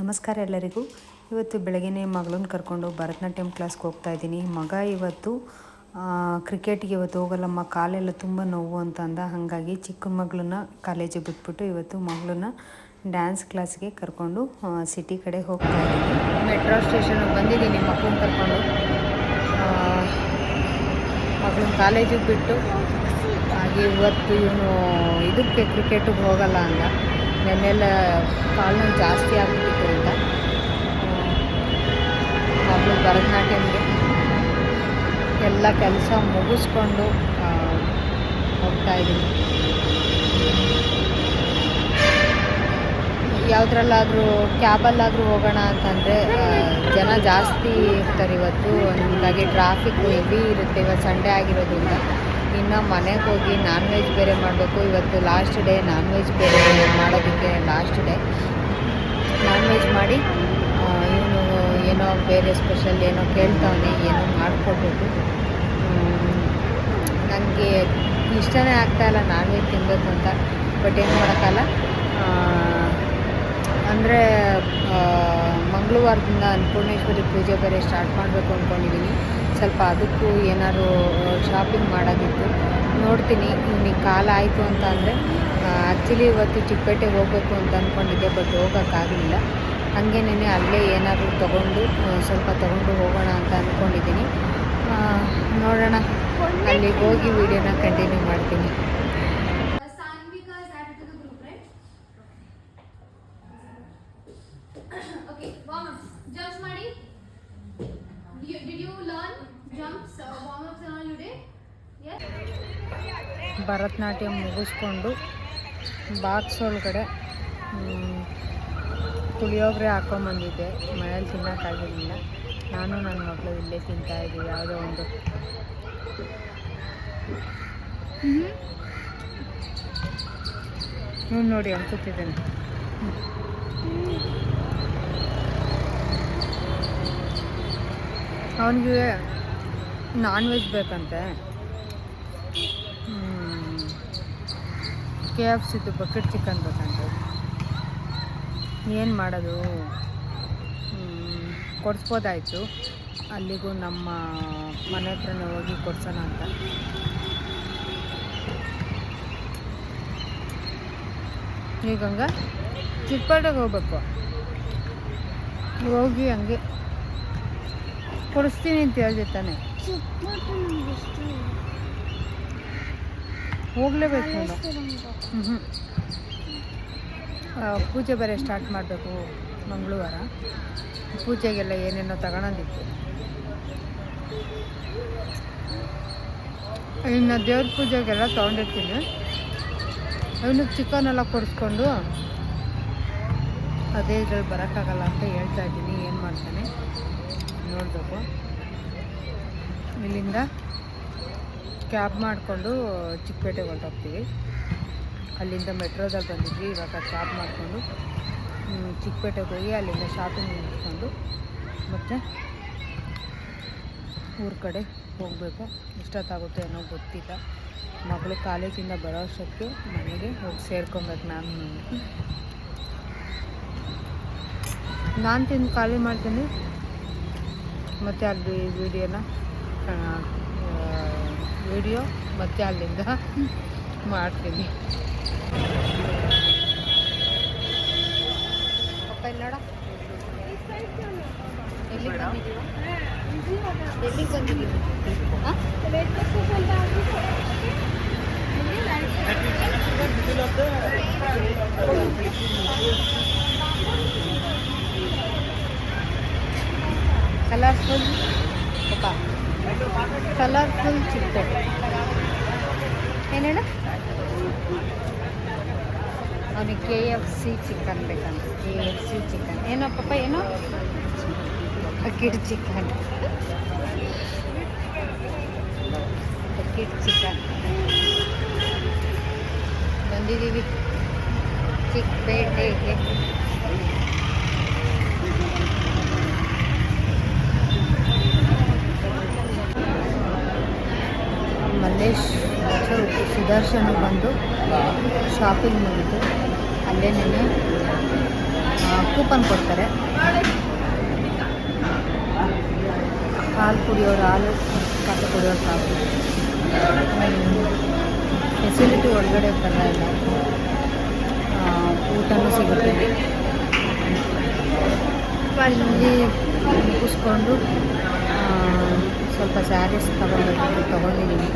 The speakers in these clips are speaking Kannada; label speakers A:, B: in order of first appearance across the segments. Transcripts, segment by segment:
A: ನಮಸ್ಕಾರ ಎಲ್ಲರಿಗೂ. ಇವತ್ತು ಬೆಳಗ್ಗೆ ಮಗಳನ್ನ ಕರ್ಕೊಂಡು ಭರತನಾಟ್ಯಂ ಕ್ಲಾಸ್ಗೆ ಹೋಗ್ತಾ ಇದ್ದೀನಿ. ಮಗ ಇವತ್ತು ಕ್ರಿಕೆಟ್ಗೆ ಇವತ್ತು ಹೋಗಲ್ಲಮ್ಮ. ಕಾಲೆಲ್ಲ ತುಂಬ ನೋವು ಅಂತ ಅಂದ. ಹಾಗಾಗಿ ಚಿಕ್ಕ ಮಗಳನ್ನ ಕಾಲೇಜಿಗೆ ಬಿಟ್ಬಿಟ್ಟು ಇವತ್ತು ಮಗಳನ್ನ ಡ್ಯಾನ್ಸ್ ಕ್ಲಾಸ್ಗೆ ಕರ್ಕೊಂಡು ಸಿಟಿ ಕಡೆ ಹೋಗ್ತಾ ಇದ್ದೀನಿ. ಮೆಟ್ರೋ ಸ್ಟೇಷನ್ಗೆ ಬಂದಿದ್ದೀನಿ. ಮಕ್ಕಳನ್ನ ಕರ್ಕೊಂಡು. ಮಗಳನ್ನ ಕಾಲೇಜಿಗೆ ಬಿಟ್ಟು. ಹಾಗೆ ಇವತ್ತು ಇವನು ಇದಕ್ಕೆ ಕ್ರಿಕೆಟಿಗೆ ಹೋಗಲ್ಲ ಅಂದ. ನೆನ್ನೆಲ್ಲ ಕಾಲು ಜಾಸ್ತಿ ಆಗ್ಬಿಟ್ಟಿತ್ತು. ಮಗಳು ಭರತನಾಟ್ಯಮ್ಗೆ ಎಲ್ಲ ಕೆಲಸ ಮುಗಿಸ್ಕೊಂಡು ಹೋಗ್ತಾಯಿದ್ದೀನಿ ಹೋಗ್ತಾ ಇದ್ದೀನಿ. ಯಾವುದ್ರಲ್ಲಾದರೂ ಕ್ಯಾಬಲ್ಲಾದರೂ ಹೋಗೋಣ ಅಂತಂದರೆ ಜನ ಜಾಸ್ತಿ ಇರ್ತಾರೆ ಇವತ್ತು. ಹೀಗಾಗಿ ಟ್ರಾಫಿಕ್ಕು ಹೆವಿ ಇರುತ್ತೆ. ಇವತ್ತು ಸಂಡೇ ಆಗಿರೋದ್ರಿಂದ ಇನ್ನು ಮನೆಗೆ ಹೋಗಿ ನಾನ್ ವೆಜ್ ಬೇರೆ ಮಾಡಬೇಕು. ಇವತ್ತು ಲಾಸ್ಟ್ ಡೇ ನಾನ್ ವೆಜ್ ಬೇರೆ ಮಾಡೋದಕ್ಕೆ ಲಾಸ್ಟ್ ಡೇ ನಾನ್ ವೆಜ್ ಮಾಡಿ ಏನೋ ಬೇರೆ ಸ್ಪೆಷಲ್ ಏನೋ ಕೇಳ್ತಾವನೆ, ಏನೋ ಮಾಡಿಕೊಡ್ಬೇಕು. ನನಗೆ ಇಷ್ಟನೇ ಆಗ್ತಾಯಿಲ್ಲ ನಾನ್ ವೆಜ್ ತಿನ್ನಬೇಕು ಅಂತ. ಬಟ್ ಏನು ಮಾಡೋಕ್ಕಲ್ಲ ಅಂದರೆ ಮಂಗಳವಾರದಿಂದ ಅನ್ನಪೂರ್ಣೇಶ್ವರಿ ಪೂಜೆ ಬೇರೆ ಸ್ಟಾರ್ಟ್ ಮಾಡಬೇಕು ಅಂದ್ಕೊಂಡಿದ್ದೀನಿ ಸ್ವಲ್ಪ ಅದಕ್ಕೂ ಏನಾದ್ರು ಶಾಪಿಂಗ್ ಮಾಡೋದಿತ್ತು. ನೋಡ್ತೀನಿ ಇವನಿಗೆ ಕಾಲ ಆಯಿತು ಅಂತ ಅಂದರೆ ಆ್ಯಕ್ಚುಲಿ ಇವತ್ತು ಚಿಕ್ಕಪೇಟೆಗೆ ಹೋಗಬೇಕು ಅಂತ ಅಂದ್ಕೊಂಡಿದ್ದೆ ಬಟ್ ಹೋಗೋಕ್ಕಾಗಲಿಲ್ಲ. ಹಂಗೇನೇ ಅಲ್ಲೇ ಏನಾದರೂ ತೊಗೊಂಡು ಸ್ವಲ್ಪ ತೊಗೊಂಡು ಹೋಗೋಣ ಅಂತ ಅಂದ್ಕೊಂಡಿದ್ದೀನಿ ನೋಡೋಣ. ಅಲ್ಲಿ ಹೋಗಿ ವೀಡಿಯೋನ ಕಂಟಿನ್ಯೂ ಮಾಡ್ತೀನಿ. ಭರತನಾಟ್ಯ ಮುಗಿಸ್ಕೊಂಡು ಬಾಕ್ಸ್ ಒಳಗಡೆ ಪುಳಿಯೋಗರೆ ಹಾಕೊಂಬಂದಿದ್ದೆ. ಮನೇಲಿ ತಿನ್ನೋಕ್ಕಾಗಿರಲಿಲ್ಲ ನಾನು ನನ್ನ ಮಕ್ಕಳು ಇಲ್ಲೇ ತಿಂತಾ ಇದ್ದೀವಿ. ಯಾವುದೋ ಒಂದು. ಹ್ಞೂ ನೋಡಿ, ಅನ್ಸುತ್ತಿದ್ದೇನೆ. ಅವನಿಗೆ ನಾನ್ ವೆಜ್ ಬೇಕಂತೆ ಕೆ ಎಫ್ ಸಿದ್ದು ಬಕೆಟ್ ಚಿಕನ್ ಬೇಕಂತೆ. ಏನು ಮಾಡೋದು? ಕೊಡಿಸ್ಬೋದಾಯಿತು. ಅಲ್ಲಿಗೂ ನಮ್ಮ ಮನೆ ಹತ್ರನೇ ಹೋಗಿ ಕೊಡ್ಸೋಣ ಅಂತ. ಈಗ ಹಂಗ ಚಿಕ್ಕಪೇಟೆಗೆ ಹೋಗ್ಬೇಕು. ಹೋಗಿ ಹಂಗೆ. ಕೊಡಿಸ್ತೀನಿ ಅಂತ ಹೇಳ್ದೆ ತಾನೆ. ಹೋಗ್ಲೇಬೇಕು ಹ್ಞೂ ಹ್ಞೂ ಪೂಜೆ ಬೇರೆ ಸ್ಟಾರ್ಟ್ ಮಾಡಬೇಕು ಮಂಗಳವಾರ. ಪೂಜೆಗೆಲ್ಲ ಏನೇನೋ ತಗೊಳೋದಿತ್ತು ಇನ್ನು ದೇವ್ರ ಪೂಜೆಗೆಲ್ಲ ತೊಗೊಂಡಿರ್ತೀನಿ. ಅವನಿಗೆ ಚಿಕನ್ ಎಲ್ಲ ಕೊಡಿಸ್ಕೊಂಡು ಅದೇ ಇದ್ರಲ್ಲಿ ಬರೋಕ್ಕಾಗಲ್ಲ ಅಂತ ಹೇಳ್ತಾ ಇದ್ದೀನಿ, ಏನು ಮಾಡ್ತಾನೆ ನೋಡಬೇಕು. ಇಲ್ಲಿಂದ ಕ್ಯಾಬ್ ಮಾಡಿಕೊಂಡು ಚಿಕ್ಕಪೇಟೆಗೆ ಹೊರಟೋಗ್ತೀವಿ. ಅಲ್ಲಿಂದ ಮೆಟ್ರೋದಾಗ ಬಂದಿದ್ವಿ, ಇವಾಗ ಕ್ಯಾಬ್ ಮಾಡಿಕೊಂಡು ಚಿಕ್ಕಪೇಟೆಗೆ ಹೋಗಿ ಅಲ್ಲಿಂದ ಶಾಪಿಂಗ್ ಮಾಡಿಕೊಂಡು ಮತ್ತು ಊರ ಕಡೆ ಹೋಗಬೇಕು. ಎಷ್ಟೊತ್ತಾಗುತ್ತೆ ಅನ್ನೋ ಗೊತ್ತಿಲ್ಲ. ಮಗಳು ಕಾಲೇಜಿಂದ ಬರೋ ಅಷ್ಟೊತ್ತಿಗೆ ಮನೆಗೆ ಹೋಗಿ ಸೇರ್ಕೊಬೇಕು ನಾನು. ನಾನು ತಿಂದು ಖಾಲಿ ಮಾಡ್ತೀನಿ. ಮತ್ತು ಅಲ್ಲಿ ವಿಡಿಯೋನ ವಿಡಿಯೋ ಮತ್ತು ಅಲ್ಲಿಂದ ಮಾಡ್ತೀನಿ. ಪಪ್ಪ ಇಲ್ಲಿ ನೋಡ ಎಲ್ಲಿಗೆ ಬಂದಿದ್ದೀವ ಎಲ್ಲಿಗೆ ಬಂದಿದ್ದೀವಿ ಹಾಂ ಕಲರ್ಫುಲ್ ಪಪ್ಪ ಕಲರ್ಫುಲ್ ಚಿಕ್ಕಪೇಟೆ ಏನು ಹೇಳ ಅವನಿಗೆ ಕೆ ಎಫ್ ಸಿ ಚಿಕನ್ ಬೇಕಂತ. ಕೆ ಎಫ್ ಸಿ ಚಿಕನ್ ಏನೋ ಪಾಪ, ಏನೋ? ಬಕೆಟ್ ಚಿಕನ್ ಬಕೆಟ್ ಚಿಕನ್ ಬಂದಿದ್ದೀವಿ. ಚಿಕ್ಕಪೇಟೆಗೆ ಮಲ್ಲೇಶ್ ಸುದರ್ಶನ ಬಂದು ಶಾಪಿಂಗ್ ಮುಗಿತು. ಅಲ್ಲೇ ನಿನ್ನೆ ಕೂಪನ್ ಕೊಡ್ತಾರೆ. ಹಾಲು ಕುಡಿಯೋರು ಹಾಲು ಕಾಫಿ ಕುಡಿಯೋರು ಕಾಫಿ ಫೆಸಿಲಿಟಿ ಒಳಗಡೆ ಆ, ಊಟನೂ ಸಿಗುತ್ತೆ. ಅಲ್ಲಿ ಮುಗಿಸ್ಕೊಂಡು ಸ್ವಲ್ಪ ಸ್ಯಾರೀಸ್ ತಗೊಳ್ಬೇಕು ತಗೊಂಡಿದ್ದೀನಿ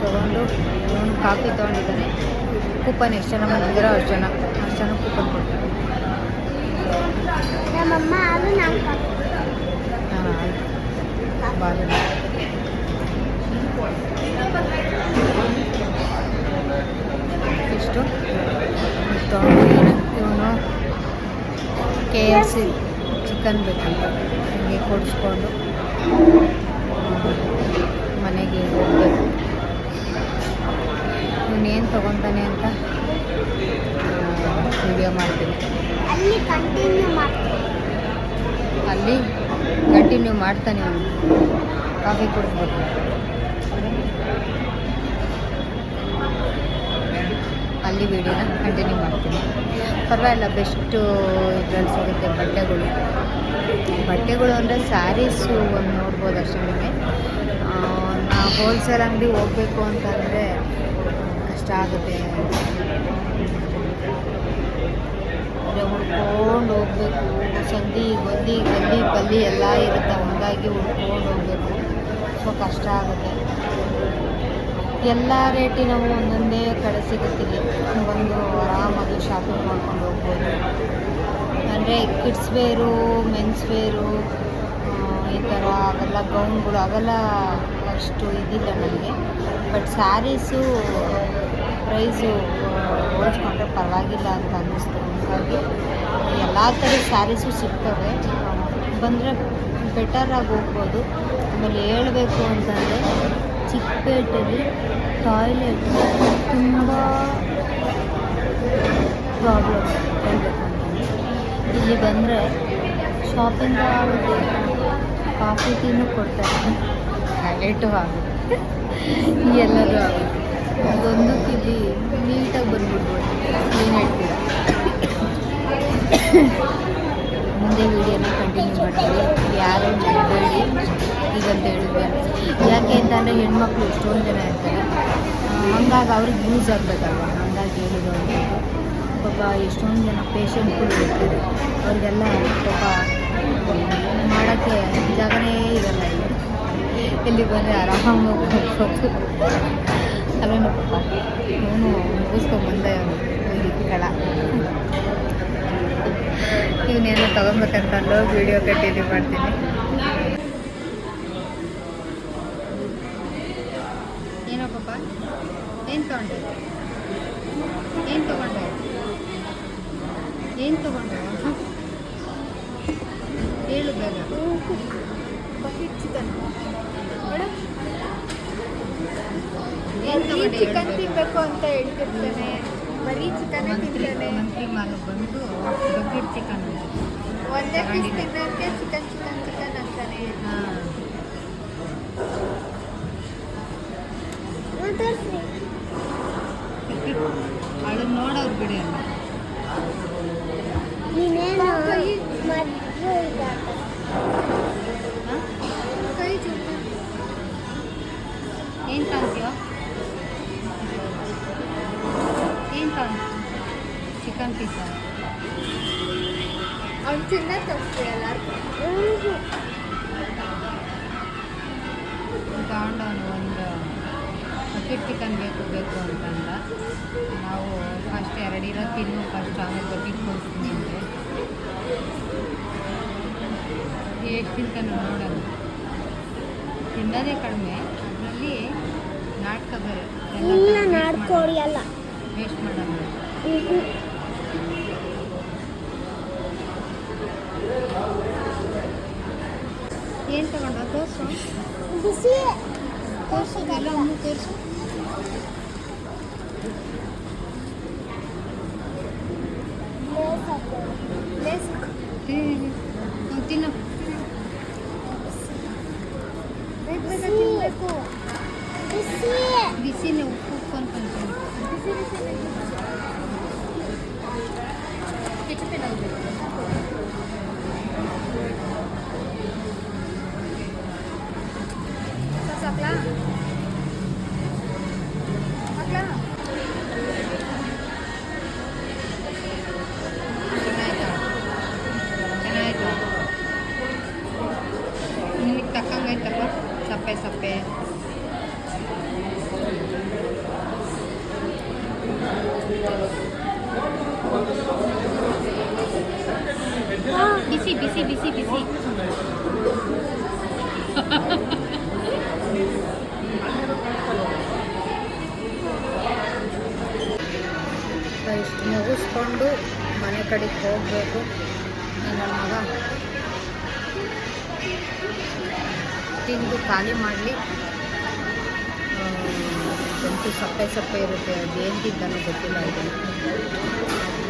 A: ತೊಗೊಂಡು ಇವನು ಕಾಫಿ ತೊಗೊಂಡಿದ್ದಾನೆ. ಕೂಪನ್ ಎಷ್ಟು ಜನ ಬಂದಿದ್ದೀರೋ ಅಷ್ಟು ಜನ ಅಷ್ಟು ಜನ ಕೂಪನ್ ಕೊಡ್ತಾರೆ ಹಾಂ ಆಯ್ತು ಬಾಗಿಲು ಇಷ್ಟು ತೊಗೊಂಡು ಇವನು ಕೆ ಎಫ್ ಸಿ ಚಿಕನ್ ಬೇಕಂತ ಹಂಗೆ ಕೊಡಿಸ್ಕೊಂಡು ಮನೆಗೆ ಹೋಗಬೇಕು. ಇವನೇನು ತೊಗೊತಾನೆ ಅಂತ ವಿಡಿಯೋ ಮಾಡ್ತೀನಿ.
B: ಅಲ್ಲಿ ಕಂಟಿನ್ಯೂ ಮಾಡ್ತೀನಿ.
A: ಅಲ್ಲಿ ಕಂಟಿನ್ಯೂ ಮಾಡ್ತಾನೆ ಅವನು. ಕಾಫಿ ಕುಡಿಸ್ಬೇಕು ಅಲ್ಲಿ ವಿಡಿಯೋನ ಕಂಟಿನ್ಯೂ ಮಾಡ್ತೀನಿ. ಪರವಾಗಿಲ್ಲ, ಬೆಸ್ಟು ಇದ್ರಲ್ಲಿ ಸಿಗುತ್ತೆ ಬಟ್ಟೆಗಳು. ಬಟ್ಟೆಗಳು ಅಂದರೆ ಸ್ಯಾರೀಸು ಒಂದು ನೋಡ್ಬೋದು ಅಷ್ಟೇ ನಾ ಹೋಲ್ಸೇಲ್ ಅಂಗಡಿ ಹೋಗಬೇಕು ಅಂತಂದರೆ ಕಷ್ಟ ಆಗುತ್ತೆ. ಅಂದರೆ ಹುಡ್ಕೊಂಡು ಹೋಗಬೇಕು. ಸಂದಿ ಗೊಂದಿ ಗಲ್ಲಿ, ಪಲ್ಲಿ ಎಲ್ಲ ಇರುತ್ತೆ ಹಂಗಾಗಿ ಹುಡ್ಕೊಂಡು ಹೋಗಬೇಕು. ಸೊ ಕಷ್ಟ ಆಗುತ್ತೆ. ಎಲ್ಲ ರೇಟಿನವು ಒಂದೊಂದೇ ಕಡೆ ಸಿಗುತ್ತಿಲ್ಲ ಬಂದು ಆರಾಮಾಗಿ ಶಾಪಿಂಗ್ ಮಾಡ್ಕೊಂಡು ಹೋಗ್ಬೋದು. ಅಂದರೆ ಕಿಡ್ಸ್ ವೇರು ಮೆನ್ಸ್ ವೇರು ಈ ಥರ ಅವೆಲ್ಲ ಗೌನ್ಗಳು ಅವೆಲ್ಲ ಅಷ್ಟು ಇದಿಲ್ಲ ನನಗೆ ಬಟ್ ಸ್ಯಾರೀಸು ಪ್ರೈಸು ಹೋಲಿಸ್ಕೊಂಡ್ರೆ ಪರವಾಗಿಲ್ಲ ಅಂತ ಅನ್ನಿಸ್ತು. ಹಾಗಾಗಿ ಎಲ್ಲ ಥರದ ಸ್ಯಾರೀಸು ಸಿಗ್ತವೆ. ಬಂದರೆ ಬೆಟರಾಗಿ ಹೋಗ್ಬೋದು. ಆಮೇಲೆ ಹೇಳಬೇಕು ಅಂತಂದರೆ ಚಿಕ್ಕಪೇಟೆಯಲ್ಲಿ ಟಾಯ್ಲೆಟ್ ತುಂಬ ಪ್ರಾಬ್ಲಮ್ ಇಲ್ಲಿ ಬಂದರೆ ಶಾಪಿಂಗ್ ಆಗುತ್ತೆ. ಕಾಫಿ ಟೀನು ಕೊಡ್ತಾರೆ. ಟಾಯ್ಲೆಟು ಆಗುತ್ತೆ. ಎಲ್ಲರೂ ಆಗುತ್ತೆ. ಅದೊಂದಕ್ಕೆ ಇಲ್ಲಿ ನೀಟಾಗಿ ಬಂದ್ಬಿಡ್ಬೋದು. ಏನು ಹೇಳ್ತೀರಾ? ಮುಂದೆ ವೀಡಿಯೋನ ಕಂಟಿನ್ಯೂ ಮಾಡ್ತೀವಿ. ಯಾರು ಮಾಡಬೇಡಿ ಈಗಂತ ಹೇಳಿದ್ವಿ ಯಾಕೆ ಅಂತಂದರೆ ಹೆಣ್ಮಕ್ಳು ಎಷ್ಟೊಂದು ಜನ ಇರ್ತಾರೆ. ಹಂಗಾಗಿ ಅವ್ರಿಗೆ ಯೂಸ್ ಆಗಬೇಕಲ್ವ? ಹಂಗಾಗಿ ಹೇಳಿದ್ರು ಪಾಪ ಎಷ್ಟೊಂದು ಜನ ಪೇಷಂಟ್ಗಳು ಇರ್ತಾರೆ. ಅವ್ರಿಗೆಲ್ಲ ಪಾಪ ಮಾಡೋಕ್ಕೆ ಜಾಗನೇ ಇರಲ್ಲ ಇಲ್ಲಿ. ಬಂದರೆ ಆರಾಮಾಗಿ ಹೋಗ್ಬೋದು. ಅಲ್ಲೇನು ಪಾಪ ನಾನು ಮುಗಿಸ್ಕೊಂಡು ಬಂದೆ ಇಲ್ಲಿ ಕಳ. ಇವನೇನೋ ತೊಗೊಬೇಕಂತಂದು ವೀಡಿಯೋ ಕಂಟಿನ್ಯೂ ಮಾಡ್ತೀನಿ. ಏನೋ ಪಾಪ, ಏನು ತೊಗೊಂಡೆ? ಏನು ತೊಗೊಂಡೆ? ಏನು ತೊಗೊಂಡೆ? ಹೇಳು ಬೇಗ.
B: ಚಿಕನ್ ತಿನ್ಬೇಕು ಅಂತ ಹೇಳ್ತಿರ್ತಾನೆ. ಬರೀ ಚಿಕನ್ ತಿಂತಾನೆ
A: ಮಂತ್ರಿ ಮಾಲು ಬಂದು ಬಕೆಟ್ ಚಿಕನ್
B: ಒಂದೇ ಪೀಸ್. ತಿನ್ನೋಕ್ಕೆ ಚಿಕನ್ ಚಿಕನ್ ಚಿಕನ್ ಅಂತಾನೆ.
A: ಹಾಂ ಅವಳು ನೋಡೋರು ಬಿಡಿ ಅಲ್ಲ ಚಿಕನ್ ಪೀಸ
B: ಅವ್ನು ತಿನ್ನ ತೋರಿಸ್ತೀವಿ ಎಲ್ಲರಿಗೂ
A: ತಗೊಂಡವನು ಒಂದು ಬಕೆಟ್ ಚಿಕನ್ ಬೇಕು ಬೇಕು ಅಂತಂದ. ನಾವು ಫಸ್ಟ್ ಎರಡು ಇರೋ ತಿನ್ನು ಫಸ್ಟ್ ಆಮೇಲೆ ಬಕೆಟ್ ಕೊಡ್ತೀನಿ ಅಂದರೆ ಎಷ್ಟು ತಿಂತಾನೆ ನೋಡೋಣ. ತಿನ್ನೋದೇ ಕಡಿಮೆ. ಅದರಲ್ಲಿ ನಾಟಕ ಬೇರೆ ವೇಸ್ಟ್ ಮಾಡೋದು ಏನು ತಗೊಂಡು ತೋರಿಸು
B: ಬಿಸಿ
A: ತೋರಿಸು ಎಲ್ಲ ಒಂದು ತೋರಿಸು
B: ಲೇಸ್
A: ತಿನ್ನು
B: ಬೇಗ ಬೇಗ ತಿನ್ಬೇಕು ಬಿಸಿ
A: ಬಿಸಿನೇ ಉಪ್ಪು ಉಪ್ಪು ಅನ್ಕೊಂತೀನಿ
B: ಬಿಸಿ ಬಿಸಿ
C: ಬಿಸಿ ಬಿಸಿ ಬಿಸಿ ಬಿಸಿ
A: ಇಷ್ಟು ಮುಗಿಸ್ಕೊಂಡು ಮನೆ ಕಡೆಗೆ ಹೋಗಬೇಕು. ನನ್ನ ಮಗ ತಿಂದು ಖಾಲಿ ಮಾಡಲಿ. ಗಂಟು ಸಪ್ಪೆ ಸಪ್ಪೆ ಇರುತ್ತೆ ಅದು ಏನಿದ್ದಾನೋ ಗೊತ್ತಿಲ್ಲ ಇದೆ.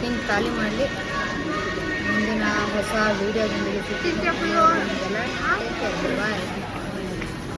A: ಹಿಂಗೆ ಖಾಲಿ ಮಾಡಿ ಮುಂದಿನ ಹೊಸ ವೀಡಿಯೋದೊಂದಿಗೆ ಸಿಕ್ಕಿದ್ದೆಲ್ಲ ಬಾಯ್